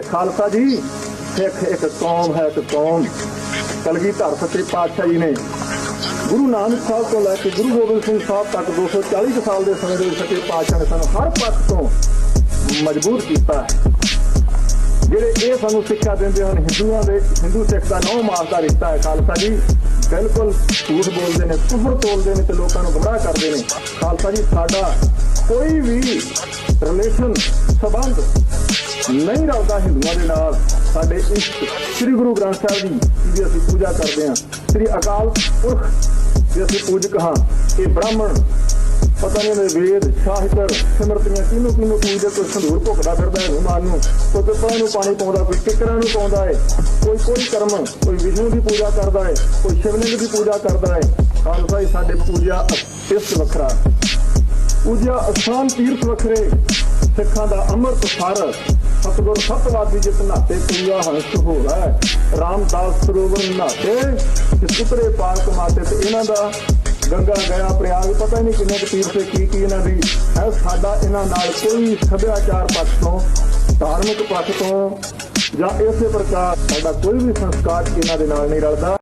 ਖਾਲਸਾ ਜੀ, ਸਿੱਖ ਇੱਕ ਕੌਮ ਹੈ, ਇੱਕ ਕੌਮ। ਕਲਗੀਧਰ ਸੱਚੇ ਪਾਤਸ਼ਾਹ ਜੀ ਨੇ ਗੁਰੂ ਨਾਨਕ ਸਾਹਿਬ ਤੋਂ ਲੈ ਕੇ ਗੁਰੂ ਗੋਬਿੰਦ ਸਿੰਘ ਸਾਹਿਬ ਤੱਕ 240 ਸਾਲ ਦੇ ਸਮੇਂ ਦੇ ਵਿੱਚ ਸੱਚੇ ਪਾਤਸ਼ਾਹ ਨੇ ਸਾਨੂੰ ਹਰ ਪੱਖ ਤੋਂ ਮਜਬੂਰ ਕੀਤਾ ਜਿਹੜੇ ਇਹ ਸਾਨੂੰ ਸਿੱਖਿਆ ਦਿੰਦੇ ਹਨ, ਹਿੰਦੂਆਂ ਦੇ, ਹਿੰਦੂ ਸਿੱਖ ਦਾ ਨੌ ਮਾਸ ਦਾ ਰਿਸ਼ਤਾ ਹੈ ਖਾਲਸਾ ਜੀ। ਬਿਲਕੁਲ ਝੂਠ ਬੋਲਦੇ ਨੇ ਕੁਫਰ ਤੋਲਦੇ ਨੇ ਤੇ ਲੋਕਾਂ ਨੂੰ ਗੁੰਮਰਾਹ ਕਰਦੇ ਨੇ। ਖਾਲਸਾ ਜੀ, ਸਾਡਾ ਕੋਈ ਵੀ ਰਿਲੇਸ਼ਨ ਸਬੰਧ ਨਹੀਂ ਰਲਦਾ ਹਿੰਦੂਆਂ ਦੇ ਨਾਲ। ਸਾਡੇ ਇਸ਼ਟ ਸ੍ਰੀ ਗੁਰੂ ਗ੍ਰੰਥ ਸਾਹਿਬ ਦੀ ਜਿਹਦੀ ਅਸੀਂ ਪੂਜਾ ਕਰਦੇ ਹਾਂ। ਸ੍ਰੀ ਅਕਾਲ ਪੁਰਖ ਜੇ ਅਸੀਂ ਪੂਜਕ ਹਾਂ। ਇਹ ਬ੍ਰਾਹਮਣ, ਪਤਾ ਨਹੀਂ ਉਹਦੇ ਵੇਦ, ਸਾਹਿਤਰ, ਸਿਮਰਤੀਆਂ ਕਿਹਨੂੰ ਕਿਹਨੂੰ ਪੂਜਦੇ ਕੋਈ ਸੰਧੂਰ ਭੁੱਖਦਾ ਫਿਰਦਾ ਹੈ ਹਨੂਮਾਨ ਨੂੰ। ਕੋਈ ਪਿੱਪਲਾਂ ਨੂੰ ਪਾਣੀ ਪਾਉਂਦਾ, ਕੋਈ ਕਿਕਰਾਂ ਨੂੰ ਪਾਉਂਦਾ ਹੈ। ਕੋਈ ਕੋਈ ਕਰਮ, ਕੋਈ ਵਿਸ਼ਨੂੰ ਦੀ ਪੂਜਾ ਕਰਦਾ ਹੈ, ਕੋਈ ਸ਼ਿਵਲਿੰਗ ਦੀ ਪੂਜਾ ਕਰਦਾ ਹੈ। ਖਾਲਸਾ ਜੀ, ਸਾਡੇ ਪੂਜਾ ਇਸ ਵੱਖਰਾ। ਪੂਜਾ ਅਸਥਾਨ ਤੀਰਥ ਵੱਖਰੇ। ਸਿੱਖਾਂ ਦਾ ਅੰਮ੍ਰਿਤ ਸਰ ਸਤਗੁਰ ਸਤਵਾਦੀ ਜਿਤ ਨਾਤੇ ਪੂਜਾ ਹੰਸ ਹੋਲਾ ਰਾਮਦਾਸ ਸਰੋਵਰ ਨਾਤੇ ਜਿਸ ਉਤਰੇ ਪਾਰਕ ਮਾਤੇ ਤੇ ਇਹਨਾਂ ਦਾ ਗੰਗਾ ਗਿਆ ਪ੍ਰਯਾਗ। ਪਤਾ ਹੀ ਨਹੀਂ ਕਿੰਨੇ ਕੁ ਤੇ ਕੀ ਕੀ ਇਹਨਾਂ ਦੀ ਹੈ। ਸਾਡਾ ਇਹਨਾਂ ਨਾਲ ਕੋਈ ਸੱਭਿਆਚਾਰ ਪੱਖ ਤੋਂ, ਧਾਰਮਿਕ ਪੱਖ ਤੋਂ ਜਾਂ ਇਸੇ ਪ੍ਰਕਾਰ ਸਾਡਾ ਕੋਈ ਵੀ ਸੰਸਕਾਰ ਇਹਨਾਂ ਦੇ ਨਾਲ ਨਹੀਂ ਰਲਦਾ।